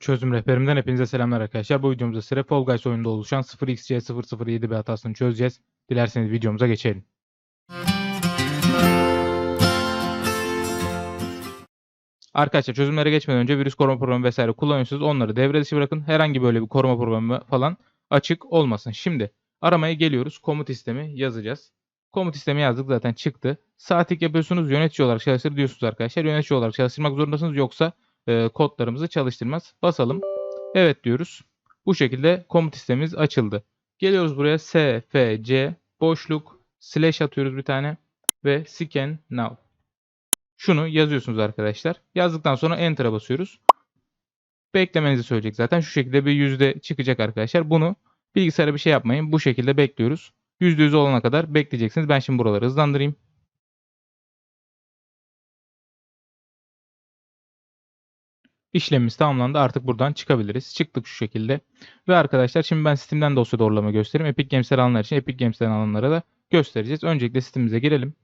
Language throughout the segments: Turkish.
Çözüm rehberimden hepinize selamlar arkadaşlar. Bu videomuzda sıra Fall Guys oyununda oluşan 0xC007 bir hatasını çözeceğiz. Dilerseniz videomuza geçelim. Arkadaşlar çözümlere geçmeden önce virüs koruma programı vesaire kullanıyorsunuz. Onları devre dışı bırakın. Herhangi böyle bir koruma programı falan açık olmasın. Şimdi aramaya geliyoruz. Komut istemi yazacağız. Komut istemi yazdık zaten çıktı. Saatlik yapıyorsunuz. Yönetici olarak çalıştır diyorsunuz arkadaşlar. Yönetici olarak çalıştırmak zorundasınız. Yoksa e, kodlarımızı çalıştırmaz. Basalım. Evet diyoruz. Bu şekilde komut sistemimiz açıldı. Geliyoruz buraya S, F, C, boşluk, slash atıyoruz bir tane ve scan now. Şunu yazıyorsunuz arkadaşlar. Yazdıktan sonra enter'a basıyoruz. Beklemenizi söyleyecek zaten. Şu şekilde bir yüzde çıkacak arkadaşlar. Bunu bilgisayara bir şey yapmayın. Bu şekilde bekliyoruz. %100 olana kadar bekleyeceksiniz. Ben şimdi buraları hızlandırayım. İşlemimiz tamamlandı. Artık buradan çıkabiliriz. Çıktık şu şekilde. Ve arkadaşlar şimdi ben Steam'den dosya doğrulama göstereyim. Epic Games'ten alanlar için Epic Games'ten alanlara da göstereceğiz. Öncelikle Steam'imize girelim.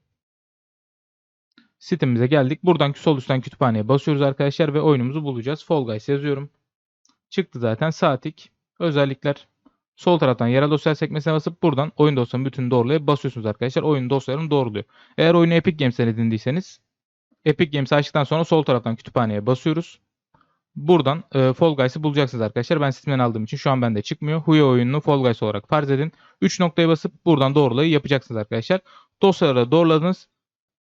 Sitemize geldik. Buradan sol üstten kütüphaneye basıyoruz arkadaşlar ve oyunumuzu bulacağız. Fall Guys yazıyorum. Çıktı zaten. Saatlik. Özellikler. Sol taraftan yerel dosya sekmesine basıp buradan oyun dosyanın bütün doğruluğa basıyorsunuz arkadaşlar. Oyun dosyalarını doğruluyor. Eğer oyunu Epic Games'ten edindiyseniz Epic Games'i açtıktan sonra sol taraftan kütüphaneye basıyoruz. Buradan e, Fall Guys'ı bulacaksınız arkadaşlar. Ben Steam'den aldığım için şu an bende çıkmıyor. Huya oyununu Fall Guys olarak farz edin. 3 noktaya basıp buradan doğrulayı yapacaksınız arkadaşlar. Dosyaları doğruladınız.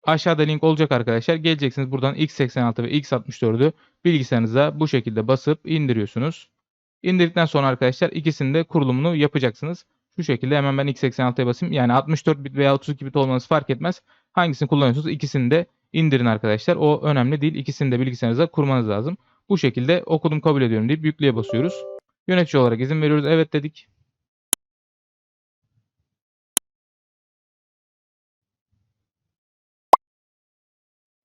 Aşağıda link olacak arkadaşlar. Geleceksiniz buradan x86 ve x64'ü bilgisayarınıza bu şekilde basıp indiriyorsunuz. İndirdikten sonra arkadaşlar ikisinin de kurulumunu yapacaksınız. Şu şekilde hemen ben x86'ya basayım. Yani 64 bit veya 32 bit olmanız fark etmez. Hangisini kullanıyorsunuz ikisini de indirin arkadaşlar. O önemli değil. İkisini de bilgisayarınıza kurmanız lazım. Bu şekilde okudum kabul ediyorum deyip yükleye basıyoruz. Yönetici olarak izin veriyoruz. Evet dedik.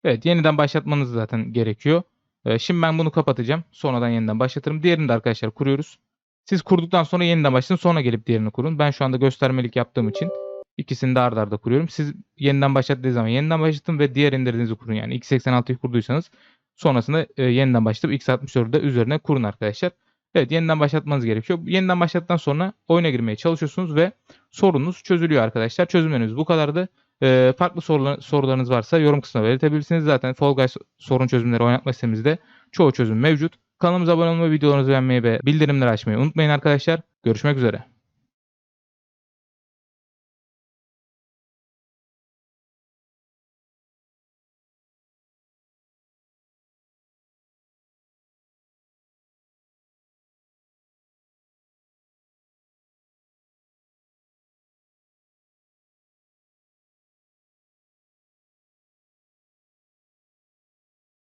Evet yeniden başlatmanız zaten gerekiyor. Ee, şimdi ben bunu kapatacağım. Sonradan yeniden başlatırım. Diğerini de arkadaşlar kuruyoruz. Siz kurduktan sonra yeniden başlatın. Sonra gelip diğerini kurun. Ben şu anda göstermelik yaptığım için ikisini de arda arda kuruyorum. Siz yeniden başlattığı zaman yeniden başlatın ve diğer indirdiğinizi kurun. Yani x86'yı kurduysanız sonrasında e, yeniden başlatıp x64'ü de üzerine kurun arkadaşlar. Evet yeniden başlatmanız gerekiyor. Yeniden başlattıktan sonra oyuna girmeye çalışıyorsunuz ve sorunuz çözülüyor arkadaşlar. Çözümlerimiz bu kadardı. Ee, farklı sorular, sorularınız varsa yorum kısmına belirtebilirsiniz. Zaten Fall Guys sorun çözümleri oynatma sitemizde çoğu çözüm mevcut. Kanalımıza abone olmayı, videolarımızı beğenmeyi ve bildirimleri açmayı unutmayın arkadaşlar. Görüşmek üzere.